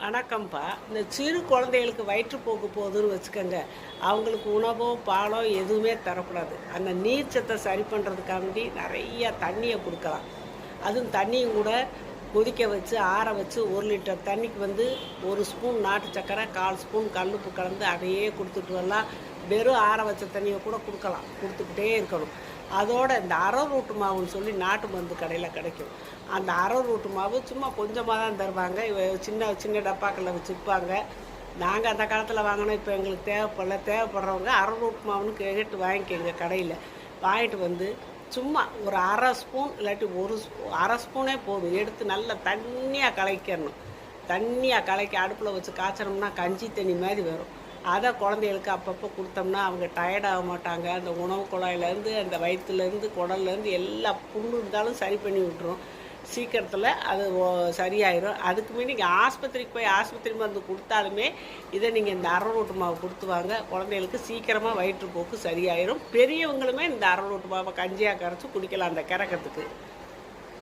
வணக்கம்ப்பா இந்த சிறு குழந்தைகளுக்கு வயிற்றுப்போக்கு போகுதுன்னு வச்சுக்கோங்க. அவங்களுக்கு உணவோ பாலோ எதுவுமே தரக்கூடாது. அந்த நீர் சரி பண்ணுறதுக்காண்டி நிறைய தண்ணியை கொடுக்கலாம். அதுவும் தண்ணியும் கூட கொதிக்க வச்சு ஆற வச்சு ஒரு லிட்டர் தண்ணிக்கு வந்து ஒரு ஸ்பூன் நாட்டு சக்கரை கால் ஸ்பூன் கல்லுப்பு கலந்து அதையே கொடுத்துட்டு வரலாம். வெறும் ஆற வச்ச தண்ணியை கூட கொடுக்கலாம். கொடுத்துக்கிட்டே இருக்கணும். அதோட இந்த அரரூட்டு மாவுன்னு சொல்லி நாட்டு மருந்து கடையில் கிடைக்கும். அந்த அரரூட்டு மாவு சும்மா கொஞ்சமாக தான் தருவாங்க. சின்ன சின்ன டப்பாக்களில் வச்சுருப்பாங்க. நாங்கள் அந்த காலத்தில் வாங்கினோம். இப்போ எங்களுக்கு தேவைப்படல. தேவைப்படுறவங்க அரரூட்டு மாவுன்னு கேட்டு வாங்கிக்கோங்க கடையில். வாங்கிட்டு வந்து சும்மா ஒரு அரை ஸ்பூன் இல்லாட்டி ஒரு ஸ்பூ அரை ஸ்பூனே போதும். எடுத்து நல்லா தண்ணியாக கலக்கிடணும். தண்ணியாக கலக்கி அடுப்பில் வச்சு காய்ச்சனோம்னா கஞ்சி தண்ணி மாதிரி வரும். அதை குழந்தைகளுக்கு அப்பப்போ கொடுத்தோம்னா அவங்க டயர்ட் ஆக மாட்டாங்க. அந்த உணவு குழாயிலேருந்து அந்த வயிற்றுலேருந்து குடல்லேருந்து எல்லா புண்ணு இருந்தாலும் சரி பண்ணி விட்டுரும். சீக்கிரத்தில் அது ஓ- சரியாயிரும். அதுக்குமே நீங்கள் ஆஸ்பத்திரிக்கு போய் ஆஸ்பத்திரி மருந்து கொடுத்தாலுமே இதை நீங்கள் இந்த அரரோட்டு மாவு கொடுத்து வாங்க. குழந்தைகளுக்கு சீக்கிரமாக வயிற்றுப்போக்கு சரியாயிரும். பெரியவங்களுமே இந்த அரரோட்டு மாவை கஞ்சியாக கரைச்சி குடிக்கலாம் அந்த கிறக்கத்துக்கு